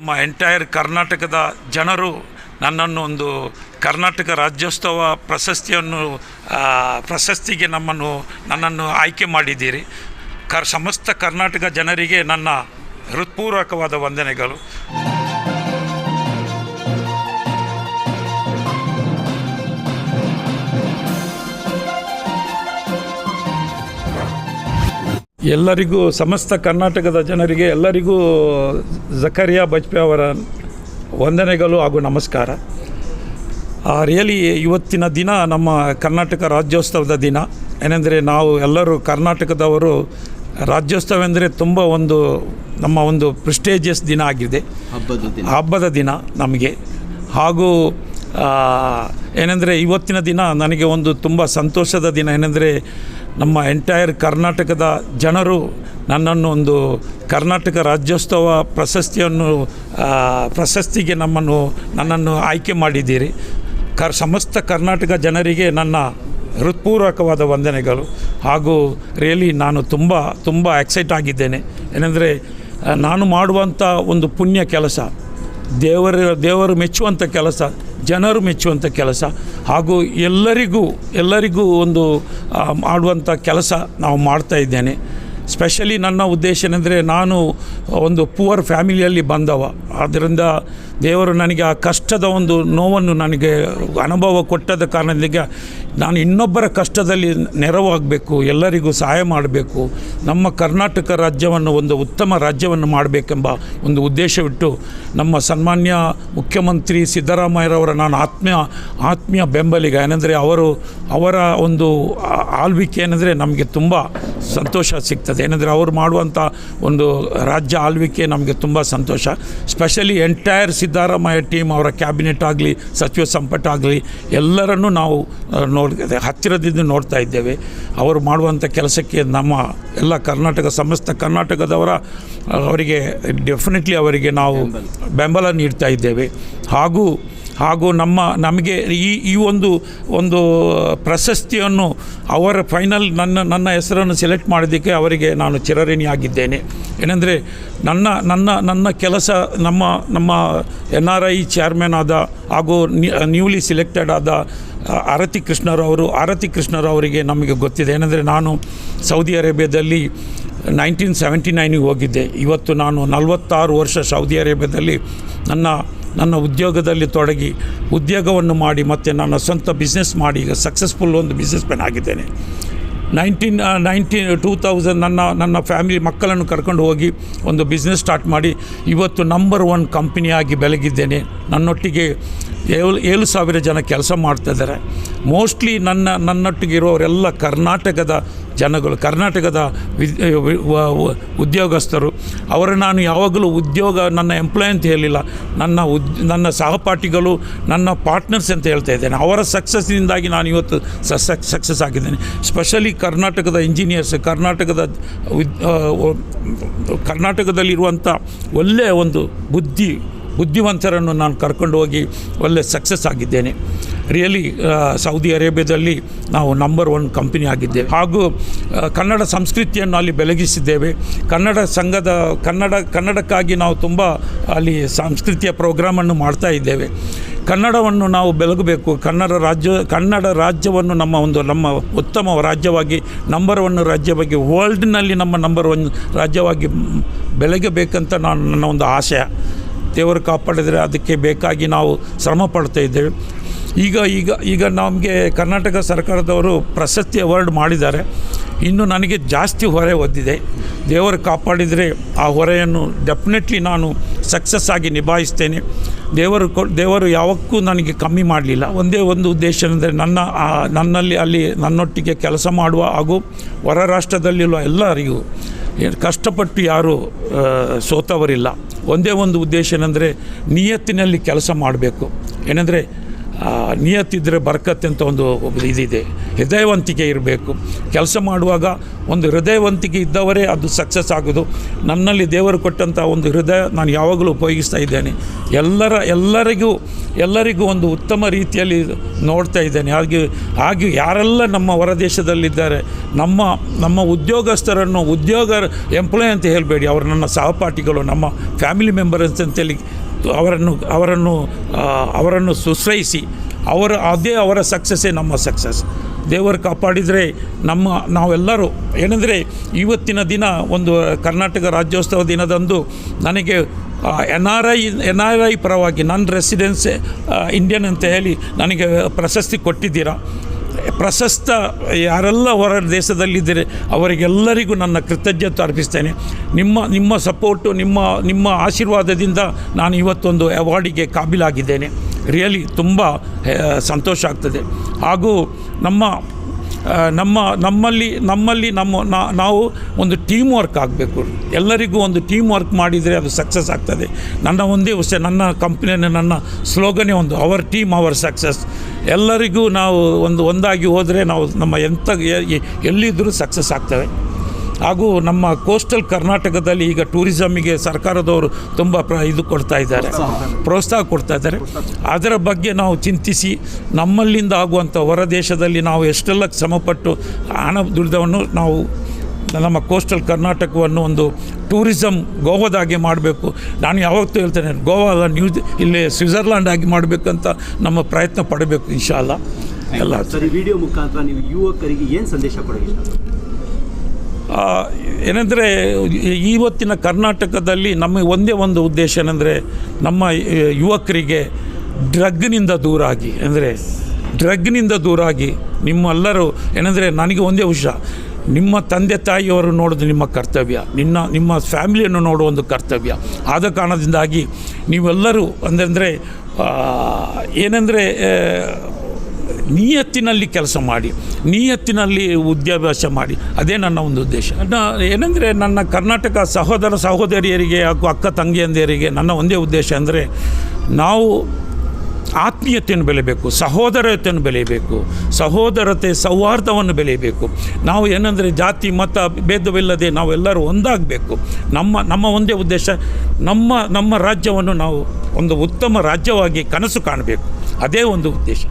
ನಮ್ಮ ಎಂಟೈರ್ ಕರ್ನಾಟಕದ ಜನರು ನನ್ನನ್ನು ಒಂದು ಕರ್ನಾಟಕ ರಾಜ್ಯೋತ್ಸವ ಪ್ರಶಸ್ತಿಯನ್ನು ಪ್ರಶಸ್ತಿಗೆ ನಮ್ಮನ್ನು, ನನ್ನನ್ನು ಆಯ್ಕೆ ಮಾಡಿದ್ದೀರಿ. ಕರ್, ಸಮಸ್ತ ಕರ್ನಾಟಕ ಜನರಿಗೆ ನನ್ನ ಹೃತ್ಪೂರ್ವಕವಾದ ವಂದನೆಗಳು. ಎಲ್ಲರಿಗೂ ಸಮಸ್ತ ಕರ್ನಾಟಕದ ಜನರಿಗೆ ಎಲ್ಲರಿಗೂ ಜಕರಿಯಾ ಬಜ್ಪೆ ಅವರ ವಂದನೆಗಳು ಹಾಗೂ ನಮಸ್ಕಾರ. ರಿಯಲಿ ಇವತ್ತಿನ ದಿನ ನಮ್ಮ ಕರ್ನಾಟಕ ರಾಜ್ಯೋತ್ಸವದ ದಿನ. ಏನೆಂದರೆ ನಾವು ಎಲ್ಲರೂ ಕರ್ನಾಟಕದವರು ರಾಜ್ಯೋತ್ಸವ ಎಂದರೆ ತುಂಬ ಒಂದು ನಮ್ಮ ಒಂದು ಪ್ರಿಸ್ಟೇಜಿಯಸ್ ದಿನ ಆಗಿದೆ. ಹಬ್ಬದ ಹಬ್ಬದ ದಿನ ನಮಗೆ. ಹಾಗೂ ಏನೆಂದರೆ ಇವತ್ತಿನ ದಿನ ನನಗೆ ಒಂದು ತುಂಬ ಸಂತೋಷದ ದಿನ. ಏನೆಂದರೆ ನಮ್ಮ ಎಂಟೈರ್ ಕರ್ನಾಟಕದ ಜನರು ನನ್ನನ್ನು ಒಂದು ಕರ್ನಾಟಕ ರಾಜ್ಯೋತ್ಸವ ಪ್ರಶಸ್ತಿಯನ್ನು ಪ್ರಶಸ್ತಿಗೆ ನಮ್ಮನ್ನು, ನನ್ನನ್ನು ಆಯ್ಕೆ ಮಾಡಿದ್ದೀರಿ. ಕರ್, ಸಮಸ್ತ ಕರ್ನಾಟಕ ಜನರಿಗೆ ನನ್ನ ಹೃತ್ಪೂರ್ವಕವಾದ ವಂದನೆಗಳು. ಹಾಗೂ ರಿಯಲಿ ನಾನು ತುಂಬ ತುಂಬ ಎಕ್ಸೈಟ್ ಆಗಿದ್ದೇನೆ. ಏನೆಂದರೆ ನಾನು ಮಾಡುವಂಥ ಒಂದು ಪುಣ್ಯ ಕೆಲಸ, ದೇವರ, ದೇವರು ಮೆಚ್ಚುವಂಥ ಕೆಲಸ ಜನರು ಮೆಚ್ಚುವಂಥ ಕೆಲಸ. ಹಾಗೂ ಎಲ್ಲರಿಗೂ ಎಲ್ಲರಿಗೂ ಒಂದು ಮಾಡುವಂಥ ಕೆಲಸ ನಾವು ಮಾಡ್ತಾ ಇದ್ದೇನೆ. ಸ್ಪೆಷಲಿ ನನ್ನ ಉದ್ದೇಶ ಏನೆಂದರೆ ನಾನು ಒಂದು ಪುವರ್ ಫ್ಯಾಮಿಲಿಯಲ್ಲಿ ಬಂದವ. ಆದ್ದರಿಂದ ದೇವರು ನನಗೆ ಆ ಕಷ್ಟದ ಒಂದು ನೋವನ್ನು ನನಗೆ ಅನುಭವ ಕೊಟ್ಟದ ಕಾರಣದಿಂದ ನಾನು ಇನ್ನೊಬ್ಬರ ಕಷ್ಟದಲ್ಲಿ ನೆರವಾಗಬೇಕು ಎಲ್ಲರಿಗೂ ಸಹಾಯ ಮಾಡಬೇಕು, ನಮ್ಮ ಕರ್ನಾಟಕ ರಾಜ್ಯವನ್ನು ಒಂದು ಉತ್ತಮ ರಾಜ್ಯವನ್ನು ಮಾಡಬೇಕೆಂಬ ಒಂದು ಉದ್ದೇಶವಿಟ್ಟು ನಮ್ಮ ಸನ್ಮಾನ್ಯ ಮುಖ್ಯಮಂತ್ರಿ ಸಿದ್ದರಾಮಯ್ಯರವರ ನಾನು ಆತ್ಮೀಯ ಆತ್ಮೀಯ ಬೆಂಬಲಿಗ, ಏನೆಂದರೆ ಅವರು ಅವರ ಒಂದು ಆಳ್ವಿಕೆ ಏನೆಂದರೆ ನಮಗೆ ತುಂಬ ಸಂತೋಷ ಸಿಗ್ತದೆ. ಏನಂದರೆ ಅವರು ಮಾಡುವಂಥ ಒಂದು ರಾಜ್ಯ ಆಳ್ವಿಕೆ ನಮಗೆ ತುಂಬ ಸಂತೋಷ. ಸ್ಪೆಷಲಿ ಎಂಟೈರ್ ಸಿದ್ದರಾಮಯ್ಯ ಟೀಮ್ ಅವರ ಕ್ಯಾಬಿನೆಟ್ ಆಗಲಿ ಸಚಿವ ಸಂಪುಟ ಆಗಲಿ ಎಲ್ಲರನ್ನೂ ನಾವು ಆ, ಹತ್ತಿರದಿಂದ ನೋಡ್ತಾ ಇದ್ದೇವೆ. ಅವರು ಮಾಡುವಂಥ ಕೆಲಸಕ್ಕೆ ನಮ್ಮ ಎಲ್ಲ ಕರ್ನಾಟಕ ಸಮಸ್ತ ಕರ್ನಾಟಕದವರ ಅವರಿಗೆ ಡೆಫಿನೆಟ್ಲಿ ಅವರಿಗೆ ನಾವು ಬೆಂಬಲ ನೀಡ್ತಾ ಇದ್ದೇವೆ. ಹಾಗೂ ಹಾಗೂ ನಮ್ಮ, ನಮಗೆ ಈ ಈ ಒಂದು ಒಂದು ಪ್ರಶಸ್ತಿಯನ್ನು ಅವರ ಫೈನಲ್ ನನ್ನ ನನ್ನ ಹೆಸರನ್ನು ಸೆಲೆಕ್ಟ್ ಮಾಡೋದಕ್ಕೆ ಅವರಿಗೆ ನಾನು ಚಿರಋಣಿಯಾಗಿದ್ದೇನೆ. ಏನೆಂದರೆ ನನ್ನ ನನ್ನ ನನ್ನ ಕೆಲಸ ನಮ್ಮ ನಮ್ಮ ಎನ್ ಆರ್ ಐ ಚೇರ್ಮನ್ ಆದ ಹಾಗೂ ನ್ಯೂಲಿ ಸಿಲೆಕ್ಟೆಡ್ ಆದ ಆರತಿ ಕೃಷ್ಣರವರು ಆರತಿ ಕೃಷ್ಣರವರಿಗೆ ನಮಗೆ ಗೊತ್ತಿದೆ. ಏನೆಂದರೆ ನಾನು ಸೌದಿ ಅರೇಬಿಯಾದಲ್ಲಿ ನೈನ್ಟೀನ್ ಸೆವೆಂಟಿ ನೈನಿಗೆ ಹೋಗಿದ್ದೆ. ಇವತ್ತು ನಾನು ನಲವತ್ತಾರು ವರ್ಷ ಸೌದಿ ಅರೇಬಿಯಾದಲ್ಲಿ ನನ್ನ ನನ್ನ ಉದ್ಯೋಗದಲ್ಲಿ ತೊಡಗಿ ಉದ್ಯೋಗವನ್ನು ಮಾಡಿ ಮತ್ತು ನನ್ನ ಸ್ವಂತ ಬಿಸ್ನೆಸ್ ಮಾಡಿ, ಈಗ ಸಕ್ಸಸ್ಫುಲ್ ಒಂದು ಬಿಸ್ನೆಸ್ ಮ್ಯಾನ್ ಆಗಿದ್ದೇನೆ ನೈನ್ಟೀನ್ ನೈನ್ಟೀನ್ ಟೂ ತೌಸಂಡ್ ನನ್ನ ನನ್ನ ಫ್ಯಾಮಿಲಿ ಮಕ್ಕಳನ್ನು ಕರ್ಕೊಂಡು ಹೋಗಿ ಒಂದು ಬಿಸ್ನೆಸ್ ಸ್ಟಾರ್ಟ್ ಮಾಡಿ ಇವತ್ತು ನಂಬರ್ ಒನ್ ಕಂಪನಿಯಾಗಿ ಬೆಳಗಿದ್ದೇನೆ. ನನ್ನೊಟ್ಟಿಗೆ ಏಳು ಏಳು ಸಾವಿರ ಜನ ಕೆಲಸ ಮಾಡ್ತಾಯಿದ್ದಾರೆ ಮೋಸ್ಟ್ಲಿ ನನ್ನ, ನನ್ನೊಟ್ಟಿಗೆ ಇರೋರೆಲ್ಲ ಕರ್ನಾಟಕದ ಜನಗಳು, ಕರ್ನಾಟಕದ ಉದ್ಯೋಗಸ್ಥರು. ಅವರು ನಾನು ಯಾವಾಗಲೂ ಉದ್ಯೋಗ, ನನ್ನ ಎಂಪ್ಲಾಯ್ ಅಂತ ಹೇಳಿಲ್ಲ. ನನ್ನ ಉದ್, ನನ್ನ ಸಹಪಾಠಿಗಳು, ನನ್ನ ಪಾರ್ಟ್ನರ್ಸ್ ಅಂತ ಹೇಳ್ತಾ ಇದ್ದೇನೆ. ಅವರ ಸಕ್ಸಸ್ನಿಂದಾಗಿ ನಾನು ಇವತ್ತು ಸಕ್ಸಸ್ ಆಗಿದ್ದೇನೆ. ಸ್ಪೆಷಲಿ ಕರ್ನಾಟಕದ ಇಂಜಿನಿಯರ್ಸ್ ಕರ್ನಾಟಕದ ಕರ್ನಾಟಕದಲ್ಲಿರುವಂಥ ಒಳ್ಳೆಯ ಒಂದು ಬುದ್ಧಿ, ಬುದ್ಧಿವಂತರನ್ನು ನಾನು ಕರ್ಕೊಂಡು ಹೋಗಿ ಒಳ್ಳೆ ಸಕ್ಸಸ್ ಆಗಿದ್ದೇನೆ. ರಿಯಲಿ ಸೌದಿ ಅರೇಬಿಯಾದಲ್ಲಿ ನಾವು ನಂಬರ್ ಒನ್ ಕಂಪನಿ ಆಗಿದ್ದೇವೆ. ಹಾಗೂ ಕನ್ನಡ ಸಂಸ್ಕೃತಿಯನ್ನು ಅಲ್ಲಿ ಬೆಳಗಿಸಿದ್ದೇವೆ. ಕನ್ನಡ ಸಂಘದ, ಕನ್ನಡ, ಕನ್ನಡಕ್ಕಾಗಿ ನಾವು ತುಂಬ ಅಲ್ಲಿ ಸಂಸ್ಕೃತಿಯ ಪ್ರೋಗ್ರಾಮನ್ನು ಮಾಡ್ತಾ ಇದ್ದೇವೆ. ಕನ್ನಡವನ್ನು ನಾವು ಬೆಳಗಬೇಕು. ಕನ್ನಡ ರಾಜ್ಯ, ಕನ್ನಡ ರಾಜ್ಯವನ್ನು ನಮ್ಮ ಒಂದು, ನಮ್ಮ ಉತ್ತಮ ರಾಜ್ಯವಾಗಿ ನಂಬರ್ ಒನ್ ರಾಜ್ಯವಾಗಿ ವರ್ಲ್ಡ್ನಲ್ಲಿ ನಮ್ಮ ನಂಬರ್ ಒನ್ ರಾಜ್ಯವಾಗಿ ಬೆಳಗಬೇಕಂತ ನಾನು, ನನ್ನ ಒಂದು ಆಶಯ. ದೇವರು ಕಾಪಾಡಿದರೆ ಅದಕ್ಕೆ ಬೇಕಾಗಿ ನಾವು ಶ್ರಮ ಪಡ್ತಾ ಇದ್ದೇವೆ. ಈಗ ಈಗ ಈಗ ನಮಗೆ ಕರ್ನಾಟಕ ಸರ್ಕಾರದವರು ಪ್ರಶಸ್ತಿ ಅವಾರ್ಡ್ ಮಾಡಿದ್ದಾರೆ. ಇನ್ನು ನನಗೆ ಜಾಸ್ತಿ ಹೊರೆ ಒದ್ದಿದೆ. ದೇವರು ಕಾಪಾಡಿದರೆ ಆ ಹೊರೆಯನ್ನು ಡೆಫಿನೆಟ್ಲಿ ನಾನು ಸಕ್ಸಸ್ ಆಗಿ ನಿಭಾಯಿಸ್ತೇನೆ. ದೇವರು ಕೊ, ದೇವರು ಯಾವಕ್ಕೂ ನನಗೆ ಕಮ್ಮಿ ಮಾಡಲಿಲ್ಲ. ಒಂದೇ ಒಂದು ಉದ್ದೇಶ ಅಂದರೆ ನನ್ನ ನನ್ನಲ್ಲಿ ಅಲ್ಲಿ ನನ್ನೊಟ್ಟಿಗೆ ಕೆಲಸ ಮಾಡುವ ಹಾಗೂ ಹೊರ ರಾಷ್ಟ್ರದಲ್ಲಿರುವ ಎಲ್ಲರಿಗೂ ಕಷ್ಟಪಟ್ಟು ಯಾರೂ ಸೋತವರಿಲ್ಲ. ಒಂದೇ ಒಂದು ಉದ್ದೇಶ ಏನಂದರೆ ನಿಯತ್ತಿನಲ್ಲಿ ಕೆಲಸ ಮಾಡಬೇಕು. ಏನೆಂದರೆ ಆ, ನಿಯತ್ತಿದ್ರೆ ಬರ್ಕತ್ತೆ ಅಂತ ಒಂದು ಇದಿದೆ. ಹೃದಯವಂತಿಕೆ ಇರಬೇಕು. ಕೆಲಸ ಮಾಡುವಾಗ ಒಂದು ಹೃದಯವಂತಿಕೆ ಇದ್ದವರೇ ಅದು ಸಕ್ಸಸ್ ಆಗೋದು. ನನ್ನಲ್ಲಿ ದೇವರು ಕೊಟ್ಟಂಥ ಒಂದು ಹೃದಯ ನಾನು ಯಾವಾಗಲೂ ಉಪಯೋಗಿಸ್ತಾ ಇದ್ದೇನೆ. ಎಲ್ಲರ ಎಲ್ಲರಿಗೂ ಎಲ್ಲರಿಗೂ ಒಂದು ಉತ್ತಮ ರೀತಿಯಲ್ಲಿ ನೋಡ್ತಾ ಇದ್ದೇನೆ. ಹಾಗೆ ಹಾಗೆ ಯಾರೆಲ್ಲ ನಮ್ಮ ಹೊರದೇಶದಲ್ಲಿದ್ದಾರೆ ನಮ್ಮ ನಮ್ಮ ಉದ್ಯೋಗಸ್ಥರನ್ನು ಉದ್ಯೋಗ ಎಂಪ್ಲಾಯ್ ಅಂತ ಹೇಳಬೇಡಿ. ಅವರು ನನ್ನ ಸಹಪಾಠಿಗಳು ನಮ್ಮ ಫ್ಯಾಮಿಲಿ ಮೆಂಬರ್ಸ್ ಅಂತೇಳಿ ಅವರನ್ನು ಅವರನ್ನು ಅವರನ್ನು ಸುಶ್ರಯಿಸಿ ಅವರ, ಅದೇ ಅವರ ಸಕ್ಸಸ್ಸೇ ನಮ್ಮ ಸಕ್ಸಸ್ ದೇವರು ಕಾಪಾಡಿದರೆ ನಮ್ಮ, ನಾವೆಲ್ಲರೂ, ಏನೆಂದರೆ ಇವತ್ತಿನ ದಿನ ಒಂದು ಕರ್ನಾಟಕ ರಾಜ್ಯೋತ್ಸವ ದಿನದಂದು ನನಗೆ N R I N R I ಪರವಾಗಿ ನನ್ನ ರೆಸಿಡೆನ್ಸ್ ಇಂಡಿಯನ್ ಅಂತ ಹೇಳಿ ನನಗೆ ಪ್ರಶಸ್ತಿ ಕೊಟ್ಟಿದ್ದೀರಾ. ಪ್ರಶಸ್ತ ಯಾರೆಲ್ಲ ಹೊರ ದೇಶದಲ್ಲಿದ್ದರೆ ಅವರಿಗೆಲ್ಲರಿಗೂ ನನ್ನ ಕೃತಜ್ಞತೆ ಅರ್ಪಿಸ್ತೇನೆ. ನಿಮ್ಮ ನಿಮ್ಮ ಸಪೋರ್ಟು, ನಿಮ್ಮ ನಿಮ್ಮ ಆಶೀರ್ವಾದದಿಂದ ನಾನು ಇವತ್ತೊಂದು ಅವಾರ್ಡಿಗೆ ಕಾಬಿಲಾಗಿದ್ದೇನೆ. ರಿಯಲಿ ತುಂಬ ಸಂತೋಷ ಆಗ್ತದೆ. ಹಾಗೂ ನಮ್ಮ ನಮ್ಮ, ನಮ್ಮಲ್ಲಿ ನಮ್ಮಲ್ಲಿ ನಮ್ಮ ನಾವು ಒಂದು ಟೀಮ್ ವರ್ಕ್ ಆಗಬೇಕು. ಎಲ್ಲರಿಗೂ ಒಂದು ಟೀಮ್ ವರ್ಕ್ ಮಾಡಿದರೆ ಅದು ಸಕ್ಸಸ್ ಆಗ್ತದೆ. ನನ್ನ ಒಂದೇ ವಿಷಯ, ನನ್ನ ಕಂಪ್ನಿಯ ನನ್ನ ಸ್ಲೋಗನೇ ಒಂದು ಅವರ್ ಟೀಮ್ ಅವರ್ ಸಕ್ಸಸ್ ಎಲ್ಲರಿಗೂ ನಾವು ಒಂದು, ಒಂದಾಗಿ ಹೋದರೆ ನಾವು ನಮ್ಮ ಎಂಥ ಎಲ್ಲಿದ್ದರೂ ಸಕ್ಸಸ್ ಆಗ್ತವೆ. ಹಾಗೂ ನಮ್ಮ ಕೋಸ್ಟಲ್ ಕರ್ನಾಟಕದಲ್ಲಿ ಈಗ ಟೂರಿಸಮಿಗೆ ಸರ್ಕಾರದವರು ತುಂಬ ಪ್ರ ಇದು ಕೊಡ್ತಾ ಇದ್ದಾರೆ. ಪ್ರೋತ್ಸಾಹ ಕೊಡ್ತಾ ಇದ್ದಾರೆ. ಅದರ ಬಗ್ಗೆ ನಾವು ಚಿಂತಿಸಿ, ನಮ್ಮಲ್ಲಿಂದ ಆಗುವಂಥ ಹೊರ ದೇಶದಲ್ಲಿ ನಾವು ಎಷ್ಟೆಲ್ಲ ಶ್ರಮಪಟ್ಟು ಹಣ ದುಡಿದವನ್ನು ನಾವು ನಮ್ಮ ಕೋಸ್ಟಲ್ ಕರ್ನಾಟಕವನ್ನು ಒಂದು ಟೂರಿಸಮ್ ಗೋವಾದಾಗೆ ಮಾಡಬೇಕು. ನಾನು ಯಾವತ್ತೂ ಹೇಳ್ತೇನೆ, ಗೋವಾದ ಅಲ್ಲ ನ್ಯೂ ಇಲ್ಲಿ ಸ್ವಿಟ್ಜರ್ಲ್ಯಾಂಡ್ ಆಗಿ ಮಾಡಬೇಕಂತ ನಮ್ಮ ಪ್ರಯತ್ನ ಪಡಬೇಕು ಇನ್ಶಾಲ್ಲ ಎಲ್ಲ ಸರ್ ವಿಡಿಯೋ ಮುಖಾಂತರ ನೀವು ಯುವಕರಿಗೆ ಏನು ಸಂದೇಶ ಕೊಡಬೇಕು ಏನಂದರೆ ಇವತ್ತಿನ ಕರ್ನಾಟಕದಲ್ಲಿ ನಮ್ಮ ಒಂದೇ ಒಂದು ಉದ್ದೇಶ ಏನಂದರೆ, ನಮ್ಮ ಯುವಕರಿಗೆ ಡ್ರಗ್ನಿಂದ ದೂರಾಗಿ, ಅಂದರೆ ಡ್ರಗ್ನಿಂದ ದೂರಾಗಿ ನಿಮ್ಮೆಲ್ಲರೂ, ಏನಂದರೆ ನನಗೆ ಒಂದೇ ವಿಷಯ ನಿಮ್ಮ ತಂದೆ ತಾಯಿಯವರು ನೋಡೋದು ನಿಮ್ಮ ಕರ್ತವ್ಯ, ನಿನ್ನ, ನಿಮ್ಮ ಫ್ಯಾಮಿಲಿಯನ್ನು ನೋಡುವ ಒಂದು ಕರ್ತವ್ಯ. ಆದ ಕಾರಣದಿಂದಾಗಿ ನೀವೆಲ್ಲರೂ, ಅಂದರೆ ಏನಂದರೆ ನಿಯತ್ತಿನಲ್ಲಿ ಕೆಲಸ ಮಾಡಿ, ನಿಯತ್ತಿನಲ್ಲಿ ವಿದ್ಯಾಭ್ಯಾಸ ಮಾಡಿ. ಅದೇ ನನ್ನ ಒಂದು ಉದ್ದೇಶ. ಏನಂದರೆ ನನ್ನ ಕರ್ನಾಟಕ ಸಹೋದರ ಸಹೋದರಿಯರಿಗೆ ಹಾಗೂ ಅಕ್ಕ ತಂಗಿಯಂದಿಯರಿಗೆ ನನ್ನ ಒಂದೇ ಉದ್ದೇಶ ಅಂದರೆ ನಾವು ಆತ್ಮೀಯತೆಯನ್ನು ಬೆಳೆಯಬೇಕು ಸಹೋದರತೆಯನ್ನು ಬೆಳೆಯಬೇಕು ಸಹೋದರತೆ ಸೌಹಾರ್ದವನ್ನು ಬೆಳೆಯಬೇಕು ನಾವು ಏನಂದರೆ ಜಾತಿ, ಮತ, ಭೇದವಿಲ್ಲದೆ ನಾವೆಲ್ಲರೂ ಒಂದಾಗಬೇಕು. ನಮ್ಮ ನಮ್ಮ ಒಂದೇ ಉದ್ದೇಶ, ನಮ್ಮ ನಮ್ಮ ರಾಜ್ಯವನ್ನು ನಾವು ಒಂದು ಉತ್ತಮ ರಾಜ್ಯವಾಗಿ ಕನಸು ಕಾಣಬೇಕು. ಅದೇ ಒಂದು ಉದ್ದೇಶ.